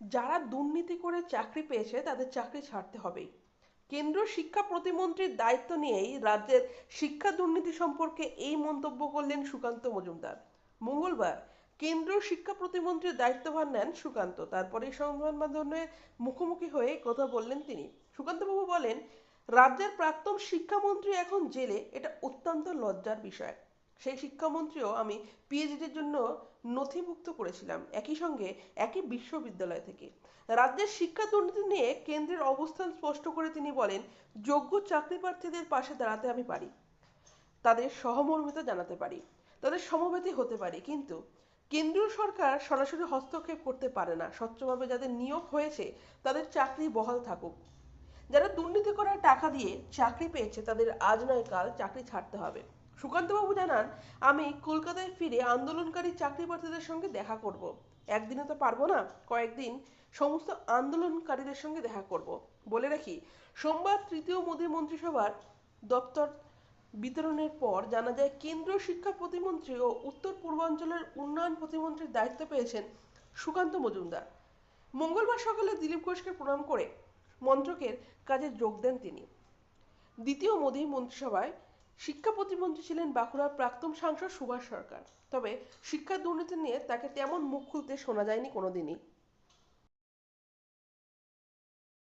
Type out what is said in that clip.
যারা দুর্নীতি করে চাকরি পেয়েছে, তাদের চাকরি ছাড়তে হবেই। কেন্দ্রীয় শিক্ষা প্রতিমন্ত্রীর দায়িত্ব নিয়েই রাজ্যের শিক্ষা দুর্নীতি সম্পর্কে এই মন্তব্য করলেন সুকান্ত মজুমদার। মঙ্গলবার কেন্দ্রীয় শিক্ষা প্রতিমন্ত্রীর দায়িত্বভার নেন সুকান্ত। তারপরে সংবাদ মাধ্যমের মুখোমুখি হয়ে কথা বললেন তিনি। সুকান্তবাবু বলেন, রাজ্যের প্রাক্তন শিক্ষামন্ত্রী এখন জেলে, এটা অত্যন্ত লজ্জার বিষয়। সেই শিক্ষামন্ত্রীও আমি পিএইচডির জন্য নথিভুক্ত করেছিলাম, একই সঙ্গে একই বিশ্ববিদ্যালয় থেকে। রাজ্যের শিক্ষা দুর্নীতি নিয়ে কেন্দ্রের অবস্থান স্পষ্ট করে তিনি বলেন, যোগ্য চাকরি প্রার্থীদের পাশে দাঁড়াতে আমি পারি। তাদের সহমর্মিতা জানাতে পারি, তাদের সমবেতী হতে পারি, কিন্তু কেন্দ্রীয় সরকার সরাসরি হস্তক্ষেপ করতে পারে না। স্বচ্ছভাবে যাদের নিয়োগ হয়েছে, তাদের চাকরি বহাল থাকুক। যারা দুর্নীতি করার টাকা দিয়ে চাকরি পেয়েছে, তাদের আজ নয় কাল চাকরি ছাড়তে হবে। সুকান্তবাবু জানান, আমি কলকাতায় ফিরে আন্দোলনকারী চাকরি প্রার্থীদের সঙ্গে দেখা করব। একদিনে তো পারব না, কয়েকদিন সমস্ত আন্দোলনকারীদের সঙ্গে দেখা করব। বলে রাখি, সোমবার তৃতীয় মোদী মন্ত্রিসভার দপ্তর বিতরণের পর জানা যায়, কেন্দ্রীয় শিক্ষা প্রতিমন্ত্রী ও উত্তর পূর্বাঞ্চলের উন্নয়ন প্রতিমন্ত্রীর দায়িত্ব পেয়েছেন সুকান্ত মজুমদার। মঙ্গলবার সকালে দিলীপ ঘোষকে প্রণাম করে মন্ত্রকের কাজে যোগ দেন তিনি। দ্বিতীয় মোদী মন্ত্রিসভায় শিক্ষা প্রতিমন্ত্রী ছিলেন বাঁকুড়ার প্রাক্তন সাংসদ সুভাষ সরকার। তবে শিক্ষা দুর্নীতি নিয়ে তাকে তেমন মুখ খুলতে শোনা যায়নি কোনোদিনই।